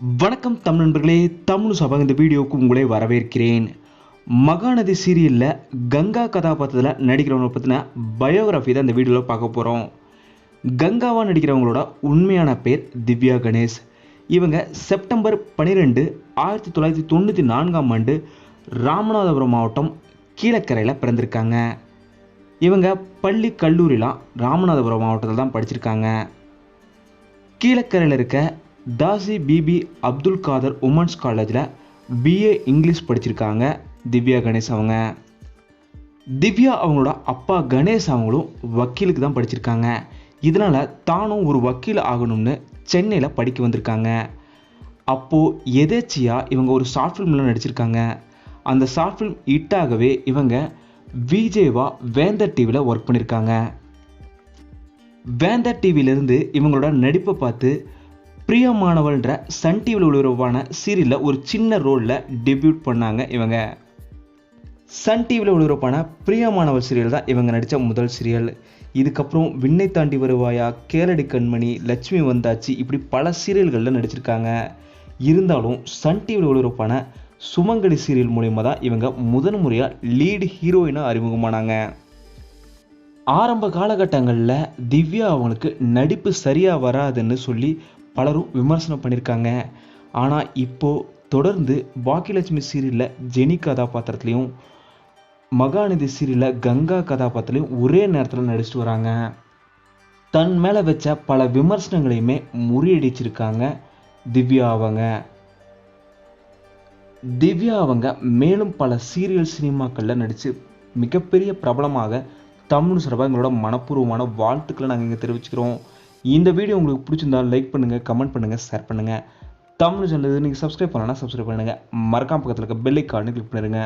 வணக்கம் தமிழ் நண்பர்களே தமிழ் சபா இந்த வீடியோவுக்கு உங்களை வரவேற்கிறேன். மகாநதி சீரியலில் கங்கா கதாபாத்திரத்தில் நடிக்கிறவங்களை பற்றின பயோகிராஃபி தான் இந்த வீடியோவில் பார்க்க போகிறோம் கங்காவாக நடிக்கிறவங்களோட உண்மையான பேர் திவ்யா கணேஷ். இவங்க செப்டம்பர் பன்னிரெண்டு ஆயிரத்தி தொள்ளாயிரத்தி தொண்ணூற்றி நான்காம் ஆண்டு ராமநாதபுரம் மாவட்டம் கீழக்கரையில் பிறந்திருக்காங்க. இவங்க பள்ளி கல்லூரிலாம் ராமநாதபுரம் மாவட்டத்தில் தான் படிச்சிருக்காங்க. கீழக்கரையில் இருக்க தாசி பிபி அப்துல் காதர் உமன்ஸ் காலேஜில் பிஏ இங்கிலீஷ் படிச்சிருக்காங்க. திவ்யா கணேஷ் அவங்க. திவ்யா அவங்களோட அப்பா கணேஷ் அவங்களும் வக்கீலுக்கு தான் படிச்சிருக்காங்க. இதனால் தானும் ஒரு வக்கீல் ஆகணும்னு சென்னையில் படிக்க வந்திருக்காங்க. அப்போது எதேச்சியாக இவங்க ஒரு ஷார்ட் ஃபிலிமில் நடிச்சிருக்காங்க. அந்த ஷார்ட் ஃபிலிம் ஹிட்டாகவே இவங்க விஜேவா வேந்தர் டிவியில் ஒர்க் பண்ணியிருக்காங்க வேந்தர் டிவியிலேருந்து இவங்களோட நடிப்பை பார்த்து பிரியமானவள்ன்ற சன் டிவியில் ஒளிபரப்பான சீரியலில் ஒரு சின்ன ரோலில் டெபியூட் பண்ணாங்க இவங்க. சன் டிவியில் ஒளிபரப்பான பிரியமானவள் சீரியல் தான் இவங்க நடித்த முதல் சீரியல் இதுக்கப்புறம் விண்ணை தாண்டி வருவாயா கேரடி கண்மணி லட்சுமி வந்தாச்சு இப்படி பல சீரியல்களில் நடிச்சிருக்காங்க. இருந்தாலும் சன் டிவியில் ஒளிபரப்பான சுமங்கலி சீரியல் மூலயமா தான் இவங்க முதன் முறையாக லீடு ஹீரோயினாக அறிமுகமானாங்க. ஆரம்ப காலகட்டங்களில் திவ்யா அவங்களுக்கு நடிப்பு சரியாக வராதுன்னு சொல்லி பலரும் விமர்சனம் பண்ணியிருக்காங்க ஆனால் இப்போது தொடர்ந்து பாக்கியலட்சுமி சீரியலில் ஜெனி கதாபாத்திரத்துலேயும் மகாநிதி சீரியலில் கங்கா கதாபாத்திரத்துலையும் ஒரே நேரத்தில் நடிச்சிட்டு வராங்க. தன் மேலே வச்ச பல விமர்சனங்களையுமே முறியடிச்சிருக்காங்க திவ்யா அவங்க. திவ்யா அவங்க மேலும் பல சீரியல் சினிமாக்களில் நடித்து மிகப்பெரிய பிரபலமாக தமிழ் சார்பாக எங்களோட மனப்பூர்வமான வாழ்த்துக்களை நாங்கள் இங்கே தெரிவிச்சுக்கிறோம். இந்த வீடியோ உங்களுக்கு பிடிச்சிருந்தா லைக் பண்ணுங்கள் கமெண்ட் பண்ணுங்கள் ஷேர் பண்ணுங்கள் தமிழ் சேனல் நீங்கள் சப்ஸ்கிரைப் பண்ணலன்னா சப்ஸ்கிரைப் பண்ணுங்கள் மறக்காம பக்கத்தில் இருக்க பெல் ஐக்கானு கிளிக் பண்ணிடுங்க